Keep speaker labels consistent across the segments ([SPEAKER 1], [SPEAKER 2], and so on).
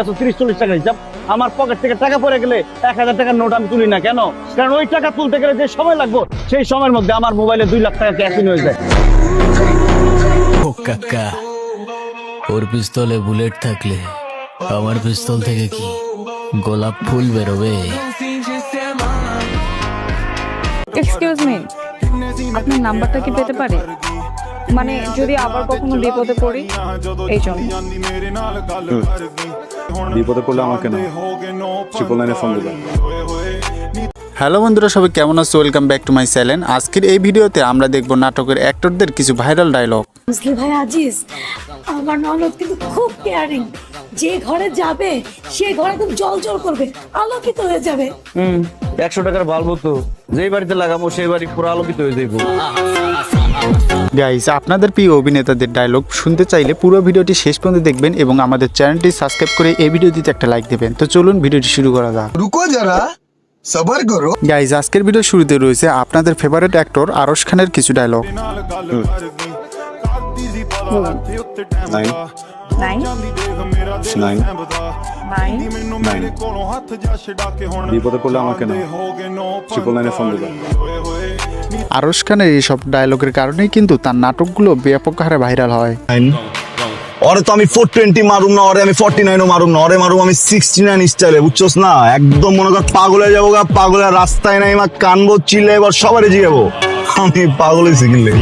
[SPEAKER 1] একশো তিরিশ চল্লিশ টাকা হিসাব। আমার পকেট থেকে টাকা পড়ে গেলে এক হাজার টাকার নোট আমি তুলি না কেন? কারণ ওই টাকা তুলতে গেলে যে সময় লাগবে সেই সময়ের মধ্যে আমার মোবাইলে দুই লাখ টাকা ক্যাশ হয়ে যায়।
[SPEAKER 2] কাকা ওর পিস্তলে বুলেট থাকলে আমার পিস্তল থেকে কি গোলাপ ফুল বেরোবে?
[SPEAKER 3] এক্সকিউজ মি আপনার নাম্বারটা কি পেতে পারি? মানে যদি আবার কখনো বিপদে পড়ি এই জন্য।
[SPEAKER 4] বিপদে পড়লে আমাকে না। ট্রিপল নাইনে ফোন দেবেন
[SPEAKER 5] হ্যালো বন্ধুরা সবাই কেমন আছো? Welcome back to my channel আজকের এই ভিডিওতে আমরা দেখব নাটকের অ্যাক্টরদের কিছু ভাইরাল ডায়লগ
[SPEAKER 6] বুঝলি ভাই আজিজ আমার ননদ কিন্তু খুব কেয়ারিং যে ঘরে যাবে সে ঘরে একদম জল জল করবে আলোকিত হয়ে যাবে।
[SPEAKER 1] হুম একশো টাকার বাল্ব তো। যেই বাড়িতে লাগাবো সেই বাড়ি পুরো আলোকিত হয়ে যাইবো।
[SPEAKER 5] গাইস আপনাদের প্রিয় অভিনেতাদের ডায়লগ শুনতে চাইলে পুরো ভিডিওটি শেষ পর্যন্ত দেখবেন এবং আমাদের চ্যানেলটি সাবস্ক্রাইব করে এই ভিডিওটিতে একটা লাইক দেবেন। তো চলুন ভিডিওটি শুরু করা যাক।
[SPEAKER 7] রুকো যারা সবার করো।
[SPEAKER 5] গাইস আজকের ভিডিও শুরুতে রয়েছে আপনাদের ফেভারিট অ্যাক্টর আরশ খানের কিছু dialogue
[SPEAKER 4] nine
[SPEAKER 3] nine
[SPEAKER 4] nine
[SPEAKER 3] nine
[SPEAKER 4] nine বিপদে পড়লে আমাকে না। ট্রিপল নাইনে ফোন দেবেন
[SPEAKER 5] আরশ খানের এইসব ডায়লগের কারণেই কিন্তু তার নাটকগুলো ব্যাপক হারে ভাইরাল হয়।
[SPEAKER 8] ওরে তো আমি ফোর টোয়েন্টি মারুম না ওরে আমি ফর্টি নাইনও মারুম না ওরে মারুম আমি সিক্সটি নাইন স্টাইলে বুঝছোস না? একদম মনে কর পাগল হয়ে যাব গা পাগলের রাস্তায় নাই মা কানবো চিলে এবার সবারই জিগাবো আমি পাগল কিনলে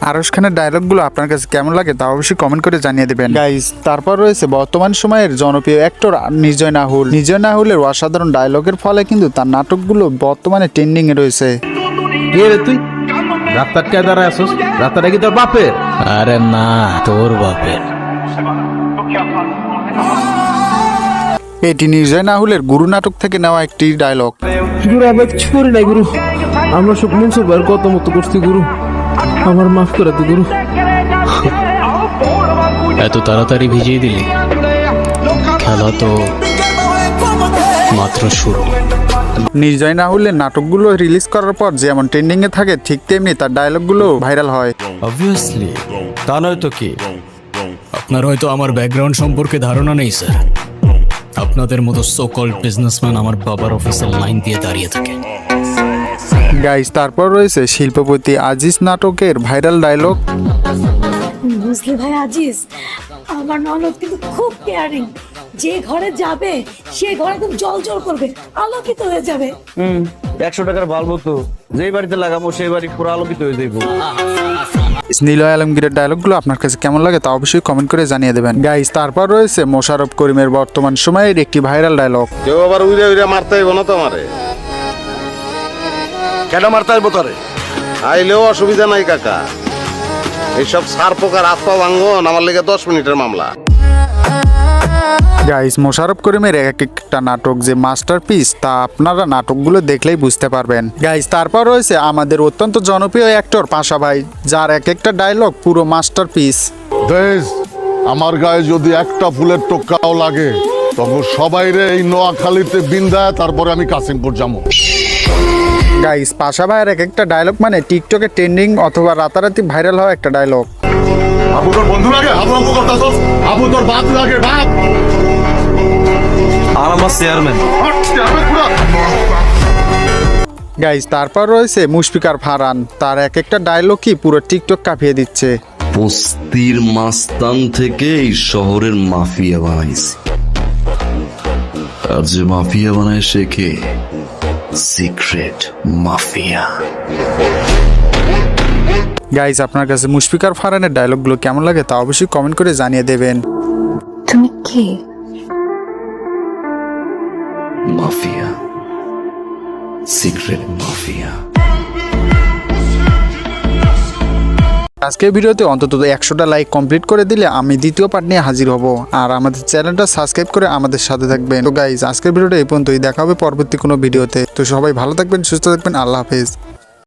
[SPEAKER 5] আরশ খানের ডায়লগগুলো আপনার কাছে কেমন লাগে তা অবশ্যই কমেন্ট করে জানিয়ে দেবেন। গাইজ তারপর রয়েছে বর্তমান সময়ের জনপ্রিয় অ্যাক্টর নিজয় নাহুল। নিজয় নাহুলের অসাধারণ ডায়লগের ফলে কিন্তু তার নাটকগুলো বর্তমানে ট্রেন্ডিং এ রয়েছে
[SPEAKER 9] তুই? রাস্তার কে দাঁড়ায় আসোস রাস্তাটা কি তোর বাপের?
[SPEAKER 2] আরে না তোর বাপের।
[SPEAKER 5] এটি নির্জয় নাহুলের গুরু নাটক থেকে নেওয়া একটি ডায়লগ
[SPEAKER 9] গুরু আমরা কিছু করি নাই গুরু। আমরা সব মনসুর কত মতো করছি গুরু। আমার মাফ করে দে গুরু।
[SPEAKER 2] এত তাড়াতাড়ি ভিজিয়ে দিলি। খেলা তো মাত্র শুরু।
[SPEAKER 5] নির্জয় নাহুলের নাটকগুলো রিলিজ করার পর যেমন ট্রেন্ডিং এ থাকে ঠিক তেমনি তার ডায়লগগুলো ভাইরাল হয়।
[SPEAKER 2] অবভিয়াসলি তা নয় তো কি? আপনার হয়তো আমার ব্যাকগ্রাউন্ড সম্পর্কে ধারণা নেই স্যার আপনাদের মতো সো সোকল বিজনেসম্যান আমার বাবার অফিসের লাইন দিয়ে দাঁড়িয়ে থাকে
[SPEAKER 5] গাইজ তারপর রয়েছে শিল্পপতি আজিজ নাটকের ভাইরাল ডায়লগ
[SPEAKER 6] বুঝলি ভাই আজিজ আমার ননদ কিন্তু খুব কেয়ারিং যে ঘরে যাবে সে ঘরে একদম জল জল করবে আলোকিত হয়ে যাবে।
[SPEAKER 1] হুম একশো টাকার বাল্ব তো। যেই বাড়িতে লাগাবো সেই বাড়ি পুরো আলোকিত হয়ে যাইবো।
[SPEAKER 5] নীলয় আলমগীরের ডায়লগগুলো আপনার কাছে কেমন লাগে তা অবশ্যই কমেন্ট করে জানিয়ে দেবেন। গাইজ তারপর রয়েছে মোশারফ করিমের বর্তমান সময়ের একটি ভাইরাল ডায়লগ
[SPEAKER 10] কেউ আবার উইরে উইরে মারতে হইব না তোমারে। কেন মারতে হইব তোরে? আইলেও অসুবিধা নাই কাকা। এইসব সার পোকার হাত পা ভাঙ্গন আমার লেগে দশ মিনিটের মামলা।
[SPEAKER 5] গাইস মোশারফ করিমের এক একটা নাটক যে মাস্টারপিস তা আপনারা নাটকগুলো দেখলেই বুঝতে পারবেন। গাইস তারপর রয়েছে আমাদের অত্যন্ত জনপ্রিয় অ্যাক্টর পাশা ভাই যার এক একটা ডায়লগ পুরো মাস্টারপিস
[SPEAKER 10] বেশ আমার গায়ে যদি একটা ফুলের টোকাও লাগে তখন সবাই রে এই নোয়াখালীতে বিন্দায় তারপরে আমি কাশিমপুর যাব।
[SPEAKER 5] গাইজ পাশা ভাইয়ের এক একটা ডায়লগ মানে টিকটকে ট্রেন্ডিং অথবা রাতারাতি ভাইরাল হওয়া একটা ডায়লগ
[SPEAKER 10] আবু তোর বন্ধু লাগে? আবু আবু করতাছস আবু তোর বাপ লাগে বাপ!
[SPEAKER 9] আর আমার চেয়ারম্যান
[SPEAKER 5] গাইজ তারপর রয়েছে মুশফিকার ফারান তার এক একটা ডায়লগ কি পুরো টিকটক কাঁপিয়ে দিচ্ছে।
[SPEAKER 8] বস্তির মাস্তান থেকে এই শহরের মাফিয়া বানাইছি। আর যে মাফিয়া বানায় সে কে? সিক্রেট মাফিয়া
[SPEAKER 5] গাইজ আপনার কাছে মুশফিকার ফারানের ডায়লগগুলো কেমন লাগে তা অবশ্যই কমেন্ট করে জানিয়ে দেবেন।
[SPEAKER 3] তুমি কে?
[SPEAKER 8] মাফিয়া সিক্রেট মাফিয়া
[SPEAKER 5] আজকের ভিডিওতে অন্তত একশোটা লাইক কমপ্লিট করে দিলে আমি দ্বিতীয় পার্ট নিয়ে হাজির হব। আর আমাদের চ্যানেলটা সাবস্ক্রাইব করে আমাদের সাথে থাকবেন। তো গাইজ আজকের ভিডিওটা এই পর্যন্তই। দেখা হবে পরবর্তী কোনো ভিডিওতে। তো সবাই ভালো থাকবেন, সুস্থ থাকবেন। আল্লাহ হাফেজ।